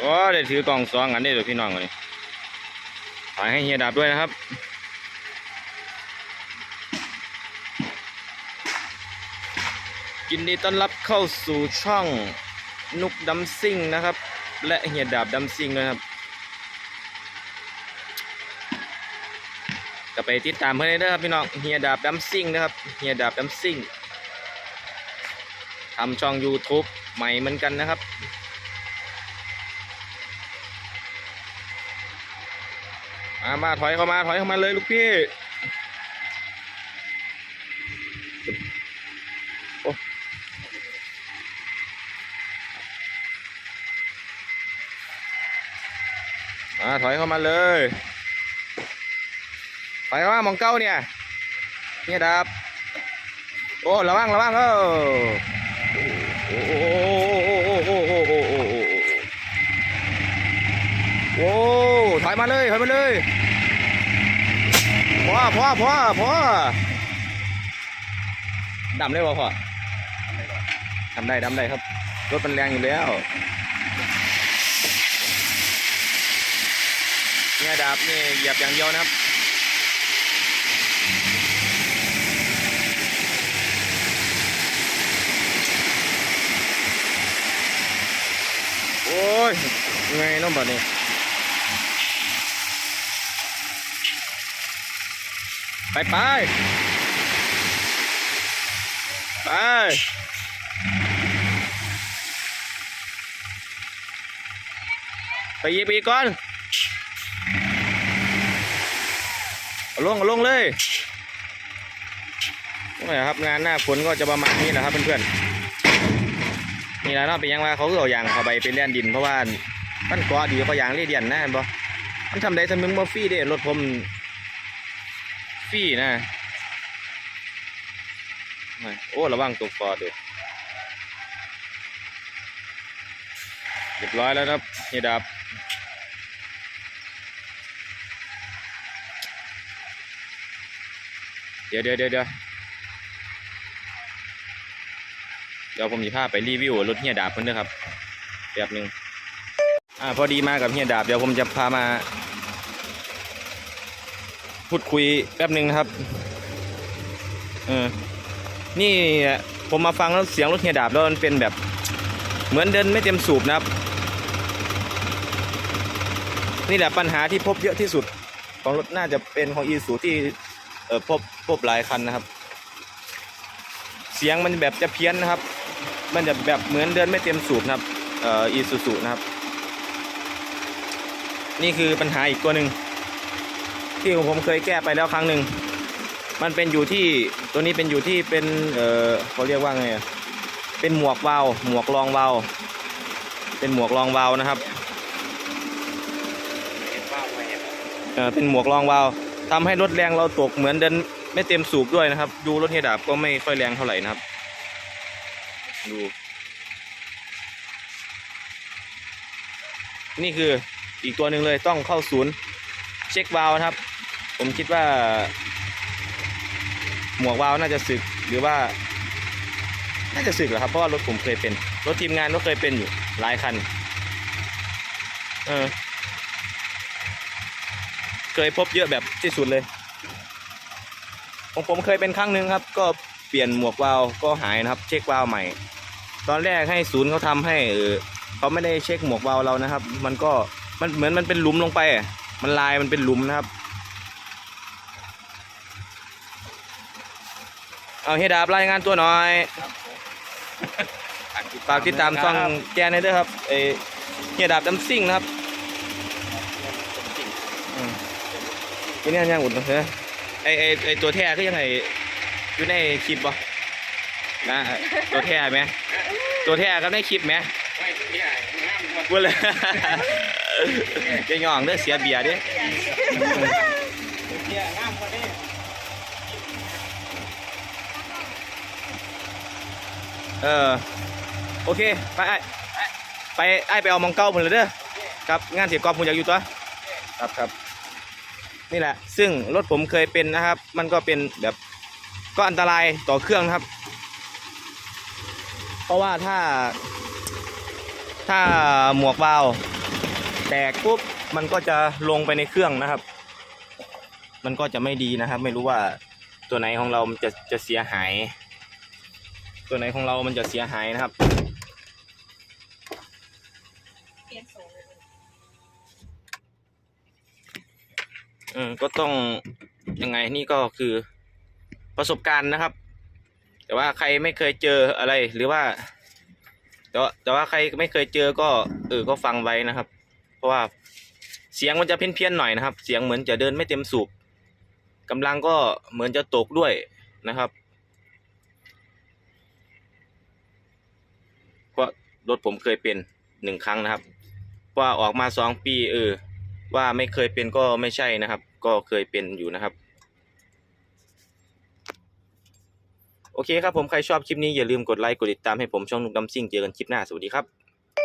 โอ้ได้ถือกล่องสองอันนี้เดี๋ยวพี่น้องกันนี่ถ่ายให้เฮียดับด้วยนะครับยินดีต้อนรับเข้าสู่ช่องนุกดัมซิ่งนะครับ และเฮียดาบดัมซิ่งนะครับก็ไปติดตามเพื่อนได้นะครับพี่น้องเฮียดาบดัมซิ่งนะครับเฮียดาบดัมซิ่งทำช่อง YouTube ใหม่เหมือนกันนะครับ มามาถอยเข้ามาถอยเข้ามาเลยลูกพี่มาถอยเข้ามาเลยถอยเข้ามามองเก้าเนี่ยเนี่ยดับ โอ้ระวังระวังเออโอ้โอ้โอ้โอ้โอ้โอ้โอ้โอ้โอ้โอ้โอ้ ถอยมาเลยถอยมาเลยพ่อพ่อพ่อพ่อดำได้ป่พ่อดำได้ดำได้ครับรถมันแรงอยู่แล้วเนี่ยดาบนี่เหยียบอย่างเดียวนะครับโอ้ยไงน้องบัดนี้ ไปไปไปไปยี่ปีก่อนลงลงเลยนี่แหละครับงานหน้าฝนก็จะประมาณนี้แหละครับเพื่อนๆนี่แหละเนาะเป็นยังว่าเขาคือเอายางเขาไปเป็นเลียนดินเพราะว่ามันกาดีเขายางเลียเดียนนะเห็นบ่มันทำได้ทำมึงบ่ฟรีเด้รถผม ฟรีนะโอ้ระวังตกฟอด้วยเรียบร้อยแล้วครับเฮียดับเดี๋ยวเดี๋ยวเดี๋ยวเดี๋ยวเดี๋ยวผมจะพาไปรีวิวรถเฮียดาบเพิ่นเด้อครับแบบหนึ่งอ่าพอดีมากับเฮียดาบเดี๋ยวผมจะพามา พูดคุยแป๊บหนึ่งนะครับเออนี่ผมมาฟังแล้วเสียงรถเฮียดาบแล้วมันเป็นแบบ เหมือนเดินไม่เต็มสูบนะครับ นี่แหละปัญหาที่พบเยอะที่สุด ของรถน่าจะเป็นของอีสูที่เออพบพบหลายคันนะครับ เสียงมันแบบจะเพี้ยนนะครับ มันจะแบบเหมือนเดินไม่เต็มสูบนะครับเอ่ออีซูซูนะครับ นี่คือปัญหาอีกตัวหนึ่ง ที่ผมเคยแก้ไปแล้วครั้งหนึ่งมันเป็นอยู่ที่ตัวนี้เป็นอยู่ที่เป็นเออเขาเรียกว่าไงเป็นหมวกวาล์วหมวกรองวาล์วเป็นหมวกรองวาล์วนะครับเอ่อเป็นหมวกรองวาล์วทำให้รถแรงเราตกเหมือนเดินไม่เต็มสูบด้วยนะครับ ดูรถเฮดาบก็ไม่ค่อยแรงเท่าไหร่นะครับ ดู นี่คืออีกตัวหนึ่งเลยต้องเข้าศูนย์ เช็ควาล์วนะครับ ผมคิดว่า หมวกวาวน่าจะสึกหรือว่า น่าจะสึกแหละครับเพราะว่ารถผมเคยเป็น รถทีมงานก็เคยเป็นอยู่หลายคัน เออ เคยพบเยอะแบบที่สุดเลยของผมเคยเป็นครั้งหนึ่งครับ ก็เปลี่ยนหมวกวาวก็หายนะครับ เช็ควาวใหม่ ตอนแรกให้ศูนย์เขาทำให้เออเขาไม่ได้เช็คหมวกวาวเรานะครับ มันก็มันเหมือนมันเป็นหลุมลงไปอะมันลายมันเป็นหลุมนะครับ เอาเฮดาบรายงานตัวหน่อยฝากติดตามช่องแกนด้วยครับเออเฮดาบดัมซิ่งนะครับอืมนี่เนี่ยยังอุ่นเหรอไอไอไอตัวแท้ก็ยังไงอยู่ในคลิปบ่นะตัวแท้ไหมตัวแท้ก็ในคลิปไหมพูดเลยจะย่องเด้อเสียเบียร์เด้ เออโอเคไปไอ้ไปไอ้ไปเอามองเก้าหมดเลยเด้อครับงานเสียกอบผมอยากอยู่ตัวครับครับนี่แหละ ซึ่งรถผมเคยเป็นนะครับ มันก็เป็นแบบก็อันตรายต่อเครื่องนะครับ เพราะว่าถ้า ถ้าหมวกวาวแตกปุ๊บมันก็จะลงไปในเครื่องนะครับ มันก็จะไม่ดีนะครับ ไม่รู้ว่าตัวไหนของเรามันจะจะเสียหาย ตัวไหนของเรามันจะเสียหายนะครับเปลี่ยนโซ่เออก็ต้องยังไงนี่ก็คือประสบการณ์นะครับ แต่ว่าใครไม่เคยเจออะไรหรือว่าแต่ว่าแต่ว่าใครไม่เคยเจอก็เออก็ฟังไว้นะครับ เพราะว่าเสียงมันจะเพี้ยนๆหน่อยนะครับ เสียงเหมือนจะเดินไม่เต็มสูบกำลังก็เหมือนจะตกด้วยนะครับ เพ รถผมเคยเป็นหนึ่งครั้งนะครับ ว่าออกมาสองปีเออ ว่าไม่เคยเป็นก็ไม่ใช่นะครับ ก็เคยเป็นอยู่นะครับ โอเคครับผมใครชอบคลิปนี้อย่าลืมกดไลค์กดติดตามให้ผมช่องนุกดำซิ่งเจอกันคลิปหน้าสวัสดีครับ